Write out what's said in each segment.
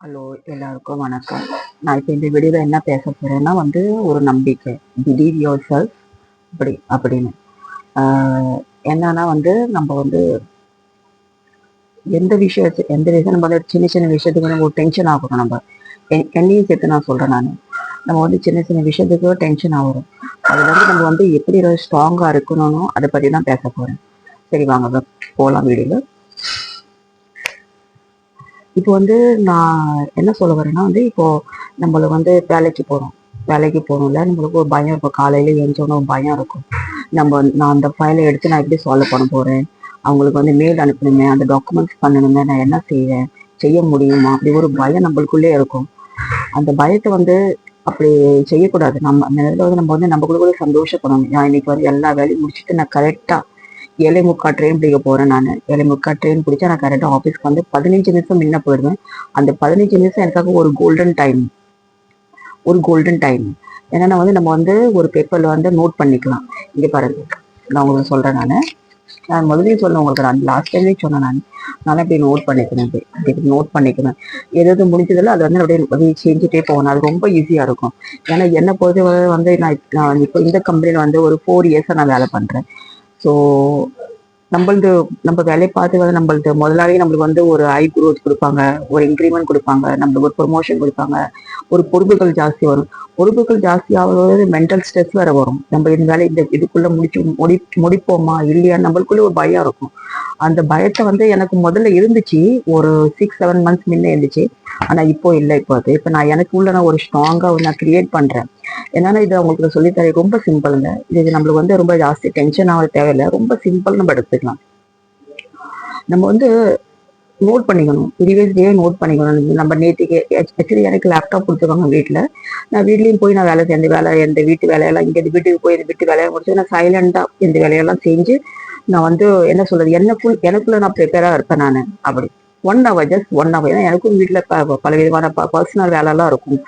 Hello எல்லாருக்கும் வணக்கம். நான் இப்போ இந்த வீடியோவில் என்ன பேச போகிறேன்னா வந்து ஒரு நம்பிக்கை. பிலீவ் யோர் செல்ஃப் அப்படி அப்படின்னு. ஆஹ் என்னன்னா வந்து நம்ம வந்து எந்த விஷயத்து எந்த விஷயம் நம்ம சின்ன சின்ன விஷயத்துக்கு நம்ம டென்ஷன் ஆகணும் நம்ம. என்னையும் சேர்த்து நான் சொல்கிறேன் நான். நம்ம வந்து சின்ன சின்ன விஷயத்துக்கு டென்ஷன் ஆகும் அதில் வந்து நம்ம வந்து எப்படி ஸ்ட்ராங்காக இருக்கணும் அதை பற்றி தான் பேச போகிறேன் சரி வாங்க போகலாம் வீடியோவில் இப்போ வந்து நான் என்ன சொல்ல வரேன்னா வந்து இப்போ நம்மள வந்து வேலைக்கு போகிறோம் வேலைக்கு போகணும்ல நம்மளுக்கு ஒரு பயம் இருக்கும். காலையில எழுந்தோன்னு ஒரு பயம் இருக்கும். நம்ம நான் அந்த ஃபைலை எடுத்து நான் எப்படி சால்வ் பண்ண போகிறேன் அவங்களுக்கு வந்து மெயில் அனுப்பணுமே அந்த டாக்குமெண்ட்ஸ் பண்ணணுமே நான் என்ன செய்வேன்? செய்ய முடியுமா? அப்படி ஒரு பயம் நம்மளுக்குள்ளே இருக்கும். அந்த பயத்தை வந்து அப்படி செய்யக்கூடாது. நம்ம அந்த நேரத்தில் வந்து நம்ம வந்து நம்மளுக்குள்ள சந்தோஷப்படணும். நான் இன்னைக்கு வந்து எல்லா வேலையும் முடிச்சுட்டு நான் கரெக்டாக ஏழை முக்கா ட்ரெயின் பிடிக்க போறேன் நான். ஏழை முக்கா ட்ரெயின் பிடிச்சா நான் கரெக்டாக ஆஃபீஸ்க்கு வந்து பதினஞ்சு நிமிஷம் முன்ன போயிடுவேன். அந்த பதினஞ்சு நிமிஷம் எனக்காக ஒரு கோல்டன் டைம் ஒரு கோல்டன் டைம் ஏன்னா வந்து நம்ம வந்து ஒரு பேப்பர்ல வந்து நோட் பண்ணிக்கலாம். இங்கே பாருங்க. நான் உங்களுக்கு சொல்றேன் நான். நான் முதல்லயே சொன்னேன் உங்களுக்கு நான் லாஸ்ட் டைமே சொன்னேன் நான். நான் இப்படி நோட் பண்ணிக்கிறேன் இப்படி. இப்படி நோட் பண்ணிக்கிறேன். எது எது முடிஞ்சதில்ல அது வந்து அப்படியே அப்படியே செஞ்சுட்டே போகணும் அது ரொம்ப ஈஸியாக இருக்கும். ஏன்னா என்னை பொறுத்தவரை வந்து நான் நான் இப்போ இந்த கம்பெனியில் வந்து ஒரு ஃபோர் இயர்ஸாக நான் வேலை பண்ணுறேன் ஸோ நம்மளது நம்ம வேலையை பார்த்து வந்து நம்மளது முதலாளியே நம்மளுக்கு வந்து ஒரு ஐ குரோத் கொடுப்பாங்க ஒரு இன்க்ரிமெண்ட் கொடுப்பாங்க நம்மளுக்கு ஒரு ப்ரொமோஷன் கொடுப்பாங்க ஒரு பொறுப்புகள் ஜாஸ்தி வரும். பொறுப்புகள் ஜாஸ்தி ஆகும்போது மென்டல் ஸ்ட்ரெஸ் வேற வரும். நம்ம இந்த வேலை இந்த இதுக்குள்ள முடிச்சு முடி முடிப்போமா இல்லையா நம்மளுக்குள்ள ஒரு பயம் இருக்கும். அந்த பயத்தை வந்து எனக்கு முதல்ல இருந்துச்சு ஒரு சிக்ஸ் செவன் மந்த்ஸ் முன்ன இருந்துச்சு. ஆனால் இப்போ இல்லை இப்போ அது. இப்போ நான் எனக்கு உள்ள நான் ஒரு ஸ்ட்ராங்காக நான் கிரியேட் பண்ணுறேன் என்னன்னா இது அவங்களுக்கு சொல்லித்தர ரொம்ப சிம்பிளுங்க. இது நம்மளுக்கு வந்து ரொம்ப ஜாஸ்தி டென்ஷன் ஆக தேவையில்லை. ரொம்ப சிம்பிள் நம்ம எடுத்துக்கலாம். நம்ம வந்து நோட் பண்ணிக்கணும். ப்ரீவியஸ் நோட் பண்ணிக்கணும். நம்ம நேற்றுக்கு ஆக்சுவலி எனக்கு லேப்டாப் கொடுத்துருவாங்க வீட்டில் நான் வீட்லேயும் போய் நான் வேலை செஞ்ச வேலை எந்த வீட்டு வேலையெல்லாம் இங்கே வீட்டுக்கு போய் இந்த வீட்டு வேலையை முடிச்சு நான் சைலண்டாக இந்த வேலையெல்லாம் செஞ்சு நான் வந்து என்ன சொல்றது எனக்குள் எனக்குள்ள நான் ப்ரிப்பேராக இருப்பேன் நான். அப்படி. One hour just one hour ஏன்னா எனக்கும் வீட்டில் பல விதமான பர்சனல் வேலைலாம் இருக்கும்.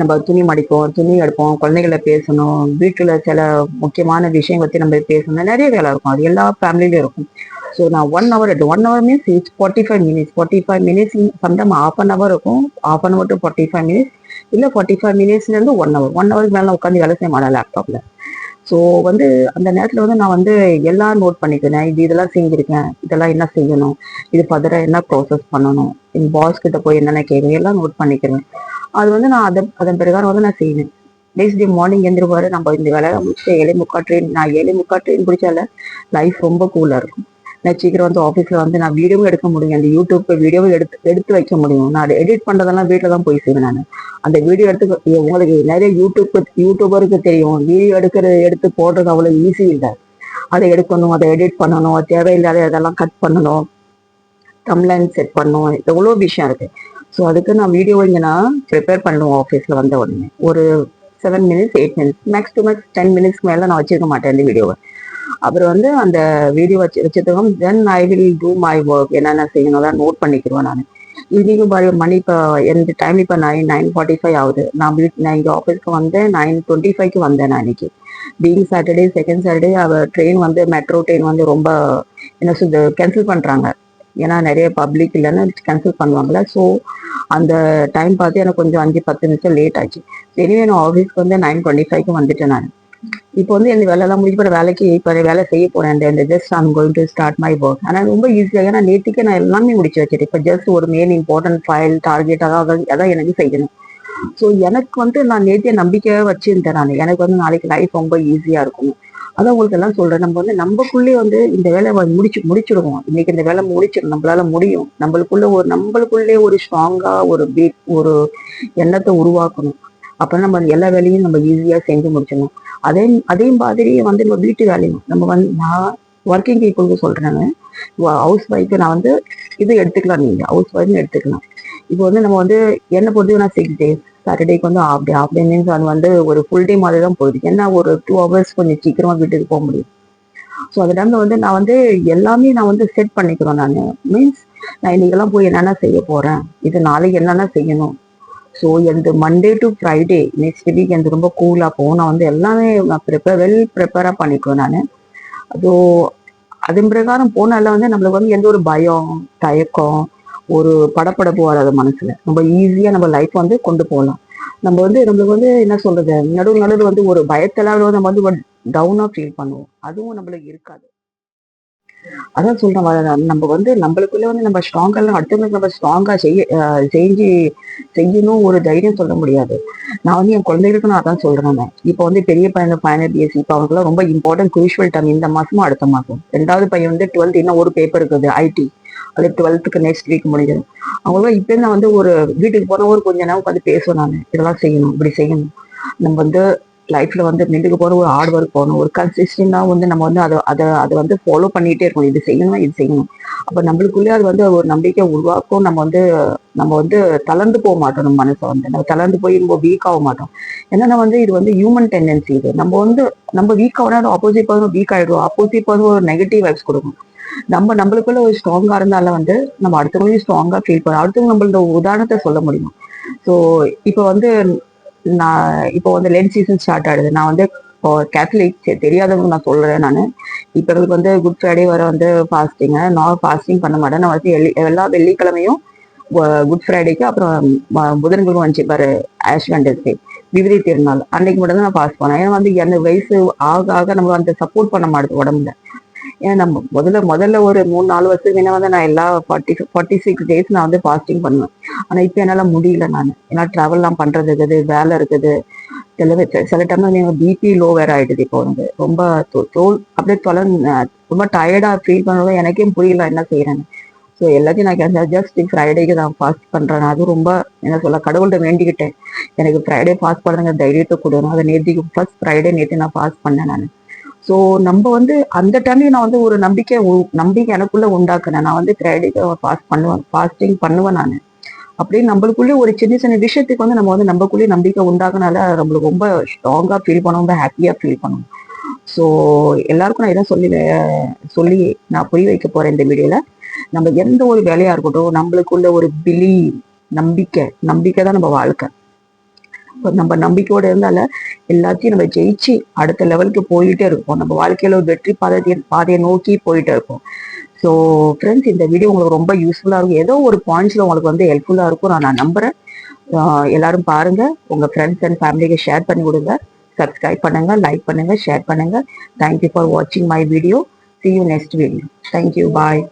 நம்ம துணி மடிப்போம் துணி எடுப்போம் குழந்தைகளை பேசணும் வீட்டில் சில முக்கியமான விஷயம் பற்றி நம்ம பேசணும். நிறைய வேலை இருக்கும். அது எல்லா ஃபேமிலிலையும் இருக்கும். ஸோ நான் ஒன் ஹவர் எடுத்து one hour means it's forty five minutes forty five minutes sometime half an hour இருக்கும் half an hour to forty five minutes இல்லை ஃபார்ட்டி ஃபைவ் மினிட்ஸ்லேருந்து ஒன் ஹவர் ஒன் ஹவருக்கு மேலே உட்காந்து வேலை செய்ய மாட்டேன் லேப்டாப்பில் ஸோ வந்து அந்த நேரத்தில் வந்து நான் வந்து எல்லாம் நோட் பண்ணிக்கிறேன். இது இதெல்லாம் செஞ்சுருக்கேன். இதெல்லாம் என்ன செய்யணும்? இது ஃபர்தராக என்ன ப்ராசஸ் பண்ணணும்? என் பாஸ் கிட்ட போய் என்னென்ன கேட்கணும்? எல்லாம் நோட் பண்ணிக்கிறேன். அது வந்து நான் அதை அதன் பிரகாரம் வந்து நான் செய்வேன். நெக்ஸ்ட் டே மார்னிங் எந்திருப்பாரு. நம்ம இந்த வேலையை முடிச்சுட்டு ஏழை முக்கா ட்ரெயின் நான் ஏழை முக்கா ட்ரெயின் பிடிச்சால லைஃப் ரொம்ப கூலாக இருக்கும். நான் சீக்கிரம் வந்து ஆஃபீஸில் வந்து நான் வீடியோவும் எடுக்க முடியும். அந்த யூடியூப் வீடியோவும் எடுத்து எடுத்து வைக்க முடியும். நான் எடிட் பண்ணுறதெல்லாம் வீட்டில் தான் போய் செய்வேன் நான். அந்த வீடியோ எடுத்து உங்களுக்கு நிறைய யூடியூப் யூடியூபருக்கு தெரியும். வீடியோ எடுக்கிறது எடுத்து போடுறது அவ்வளோ ஈஸி இல்லை. அதை எடுக்கணும் அதை எடிட் பண்ணணும். அது தேவையில்லாத இதெல்லாம் கட் பண்ணணும். தம்லைன் செட் பண்ணணும். எவ்வளோ விஷயம் இருக்கு. ஸோ அதுக்கு நான் வீடியோ இங்கே நான் ப்ரிப்பேர் பண்ணுவோம் ஆஃபீஸில் வந்த உடனே. ஒரு seven minutes eight minutes max to max ten மினிட்ஸ்க்கு மேலே நான் வச்சிருக்க மாட்டேன் இந்த வீடியோவை அப்புறம் வந்து அந்த வீடியோ வச்சு வச்சதுக்கும் then I will do my work என்னென்ன செய்யணும் தான் நோட் பண்ணிக்கிறோம் நான் ஈவினிங் பாரு மணி இப்போ எந்த டைம் இப்போ நைன் நைன் ஃபார்ட்டி ஃபைவ் ஆகுது. நான் வீட் நான் இங்கே ஆஃபீஸ்க்கு வந்தேன் நைன் டுவெண்ட்டி ஃபைவ்க்கு வந்தேன் நான் இன்னைக்கு. பீங் சாட்டர்டே செகண்ட் சாட்டர்டே அவ ட்ரெயின் வந்து மெட்ரோ ட்ரெயின் வந்து ரொம்ப என்ன சொல்றது கேன்சல் பண்ணுறாங்க ஏன்னா நிறைய பப்ளிக் இல்லைன்னு கேன்சல் பண்ணுவாங்கல்ல. ஸோ அந்த டைம் பார்த்து எனக்கு கொஞ்சம் அஞ்சு பத்து நிமிஷம் லேட் ஆச்சு. எனவே நான் ஆஃபீஸ்க்கு வந்து நைன் டுவெண்ட்டி ஃபைவ்க்கு வந்துட்டேன் நான். இப்போ வந்து இந்த வேலைலாம் முடிஞ்சு போகிற வேலைக்கு இப்போ வேலை செய்ய போறேன். இந்த just I'm going to start my work ஆனால் ரொம்ப ஈஸியாக ஏன்னா நேற்றுக்கே நான் எல்லாமே முடிச்சு வச்சுட்டேன். இப்போ ஜஸ்ட் ஒரு மெயின் இம்பார்ட்டன்ட் ஃபைல் டார்கெட் அதான் அதான் எனக்கு செய்யணும். ஸோ எனக்கு வந்து நான் நேற்றைய நம்பிக்கையை வச்சிருந்தேன் நான். எனக்கு வந்து நாளைக்கு லைஃப் ரொம்ப ஈஸியாக இருக்கும். அதான் உங்களுக்கு எல்லாம் சொல்றேன். நம்ம வந்து நம்மக்குள்ளே வந்து இந்த வேலையை முடிச்சு முடிச்சிடுவோம். இன்னைக்கு இந்த வேலை முடிச்சிடும் நம்மளால முடியும். நம்மளுக்குள்ள ஒரு நம்மளுக்குள்ளே ஒரு ஸ்ட்ராங்கா ஒரு பீட் ஒரு எண்ணத்தை உருவாக்கணும். அப்போ நம்ம எல்லா வேலையும் நம்ம ஈஸியா செஞ்சு முடிச்சிடணும். அதே அதே மாதிரி வந்து நம்ம வீட்டு வேலையும் நம்ம வந்து நான் ஒர்க்கிங் பீப்புளுக்கு சொல்கிறேங்க ஹவுஸ் ஒய்ஃபு நான் வந்து இது எடுத்துக்கலாம் நீங்கள் ஹவுஸ் ஒய்ஃப்னு எடுத்துக்கலாம். இப்போ வந்து நம்ம வந்து என்ன பொறுத்து நான் சிக்ஸ் டேஸ் சாட்டர்டேக்கு வந்து half day half day means அது வந்து ஒரு ஃபுல் டே மாதிரி தான் போயிடுது ஏன்னா ஒரு டூ ஹவர்ஸ் கொஞ்சம் சீக்கிரமாக வீட்டுக்கு போக முடியும். ஸோ அந்த டைமில் வந்து நான் வந்து எல்லாமே நான் வந்து செட் பண்ணிக்கிறோம் நான். மீன்ஸ் நான் இன்னைக்கெல்லாம் போய் என்னென்ன செய்ய போகிறேன் இது நாளைக்கு என்னென்ன செய்யணும்? ஸோ எந்த Monday to Friday next week எனக்கு ரொம்ப கூலாக போகும். நான் வந்து எல்லாமே நான் ப்ரிப்பேர் வெல் ப்ரிப்பேராக பண்ணிக்குவேன் நான். ஸோ அதன் பிரகாரம் போனால வந்து நம்மளுக்கு வந்து எந்த ஒரு பயம் தயக்கம் ஒரு படப்படப்பு வராது மனசில். நம்ம ஈஸியாக நம்ம லைஃப் வந்து கொண்டு போகலாம். நம்ம வந்து நம்மளுக்கு வந்து என்ன சொல்கிறது நடுவு நடுவில் வந்து ஒரு பயத்தெல்லாம் நம்ம வந்து டவுனாக ஃபீல் பண்ணுவோம். அதுவும் நம்மளுக்கு இருக்காது. அதான் சொல்றேன் நம்ம வந்து நம்மளுக்குள்ள வந்து நம்ம ஸ்ட்ராங்கா அடுத்தவங்களுக்கு நம்ம ஸ்ட்ராங்கா செய்ய செஞ்சு செய்யணும் ஒரு தைரியம் சொல்ல முடியாது. நான் வந்து என் குழந்தைகளுக்கு நான் அதான் சொல்றேன் இப்போ வந்து பெரிய பையன் ஃபைனல் பிஎஸ்சி இப்போ அவங்களுக்குலாம் ரொம்ப இம்பார்ட்டன்ட் குரூஷுவல் டைம் இந்த மாசமும் அடுத்த மாசம். ரெண்டாவது பையன் வந்து டுவெல்த் இன்னும் ஒரு பேப்பர் இருக்குது ஐடி அது டுவெல்த்துக்கு நெக்ஸ்ட் வீக் முடிஞ்சிடும். அவங்களும் இப்போ நான் வந்து ஒரு வீட்டுக்கு போன ஒரு கொஞ்ச நேரம் உட்காந்து பேசுவேன் நான். இதெல்லாம் செய்யணும் இப்படி செய்யணும். நம்ம வந்து லைஃப்ல வந்து மில்லுக்கு போகணும் ஒரு ஹார்ட் ஒர்க் போகணும். ஒரு கன்சிஸ்டண்டா வந்து நம்ம வந்து அதை அதை அதை வந்து ஃபாலோ பண்ணிட்டே இருக்கணும். இது செய்யணும் இது செய்யணும். அப்ப நம்மளுக்குள்ளே அது வந்து ஒரு நம்பிக்கை உருவாக்கும். நம்ம வந்து நம்ம வந்து தளர்ந்து போக மாட்டோம் நம்ம மனசை வந்து. நம்ம தளர்ந்து போய் ரொம்ப வீக் ஆக மாட்டோம். ஏன்னா வந்து இது வந்து ஹியூமன் டெண்டன்சி இது. நம்ம வந்து நம்ம வீக் ஆகணும் ஆப்போசிட் பர்சன் வீக் ஆயிடுவோம். ஆப்போசிட் பர்சன் ஒரு நெகட்டிவ் வைப்ஸ் கொடுக்கும். நம்ம நம்மளுக்குள்ள ஒரு ஸ்ட்ராங்கா இருந்தால வந்து நம்ம அடுத்தவங்களையும் ஸ்ட்ராங்கா ஃபீல் பண்ணணும் அடுத்தவங்க நம்மளோட உதாரணத்தை சொல்ல முடியும். ஸோ இப்போ வந்து நான் இப்போ வந்து லென் சீசன் ஸ்டார்ட் ஆகுது. நான் வந்து இப்போ கேத்தலிக் தெரியாதவங்க நான் சொல்கிறேன் நான். இப்போ எங்களுக்கு வந்து குட் ஃப்ரைடே வர வந்து ஃபாஸ்டிங்க நான் ஃபாஸ்டிங் பண்ண மாட்டேன். நான் வந்து எல்லி- எல்லா வெள்ளிக்கிழமையும் குட் ஃப்ரைடேக்கு அப்புறம் புதன்கிழமை வந்துச்சு பாரு ஆஷ் வெண்டஸ்டே திருநாள். அன்னைக்கு மட்டும் தான் நான் பாஸ் பண்ணேன் ஏன்னா வந்து என்ன வயசு ஆக ஆக நம்ம அந்த சப்போர்ட் பண்ண மாட்டேது உடம்புல. ஏன்னா நம்ம முதல்ல முதல்ல ஒரு மூணு நாலு வருஷத்துக்கு என்ன வந்து நான் எல்லா ஃபார்ட்டி ஃபார்ட்டி சிக்ஸ் டேஸ் நான் வந்து ஃபாஸ்டிங் பண்ணுவேன். ஆனா இப்போ என்னால முடியல நான். ஏன்னா ட்ராவல்லாம் பண்றது இருக்குது வேலை இருக்குது. சில சில டைம்ல நீங்க பிபி லோ வேற ஆயிடுது இப்போ வந்து. ரொம்ப தோல் அப்படியே தொலை ரொம்ப டயர்டா ஃபீல் பண்ணுறது எனக்கே புரியல என்ன செய்யறேன்னு. ஸோ எல்லாத்தையும் நான் ஜஸ்ட் ஃப்ரைடேக்கு நான் ஃபாஸ்ட் பண்ணுறேன் அதுவும் ரொம்ப என்ன சொல்ல கடவுள்கிட்ட வேண்டிக்கிட்டேன். எனக்கு ஃப்ரைடே ஃபாஸ்ட் பண்ணுறதுங்க தைரியத்தை கொடுக்கணும் அதை நேற்றுக்கு ஃபர்ஸ்ட் ஃப்ரைடே நேற்று நான் ஃபாஸ்ட் பண்ணேன் நான். ஸோ நம்ம வந்து அந்த டைம்லையும் நான் வந்து ஒரு நம்பிக்கை உ- நம்பிக்கை எனக்குள்ள உண்டாக்குனேன். நான் வந்து கிரெடிட்டை பாஸ் பண்ணுவேன் பாஸ்டிங் பண்ணுவேன் நான். அப்படியே நம்மளுக்குள்ளே ஒரு சின்ன சின்ன விஷயத்துக்கு வந்து நம்ம வந்து நம்மக்குள்ளே நம்பிக்கை உண்டாக்குனால நம்மளுக்கு ரொம்ப ஸ்ட்ராங்காக ஃபீல் பண்ணுவோம் ரொம்ப ஹாப்பியாக ஃபீல் பண்ணுவோம் ஸோ எல்லாருக்கும் நான் இதான் சொல்லி சொல்லி நான் புரிய வைக்க போகிறேன் இந்த வீடியோவில் நம்ம எந்த ஒரு வேலையாக இருக்கட்டும் நம்மளுக்குள்ள ஒரு பிலி நம்பிக்கை நம்பிக்கை தான் நம்ம வாழ்க்கை. நம்ம நம்பிக்கையோட இருந்தால எல்லாத்தையும் நம்ம ஜெயிச்சு அடுத்த லெவலுக்கு போயிட்டே இருப்போம். நம்ம வாழ்க்கையில ஒரு வெற்றி பாதையை பாதையை நோக்கி போயிட்டே இருப்போம். ஸோ ஃப்ரெண்ட்ஸ் இந்த வீடியோ உங்களுக்கு ரொம்ப யூஸ்ஃபுல்லாக இருக்கும். ஏதோ ஒரு பாயிண்ட்ஸில் உங்களுக்கு வந்து ஹெல்ப்ஃபுல்லாக இருக்கும். நான் நான் நம்புகிறேன் எல்லாரும் பாருங்கள் உங்கள் ஃப்ரெண்ட்ஸ் அண்ட் ஃபேமிலிக்கு ஷேர் பண்ணி கொடுங்க. சப்ஸ்கிரைப் பண்ணுங்க லைக் பண்ணுங்கள் ஷேர் பண்ணுங்கள் தேங்க்யூ ஃபார் வாட்சிங் my video see you next video thank you bye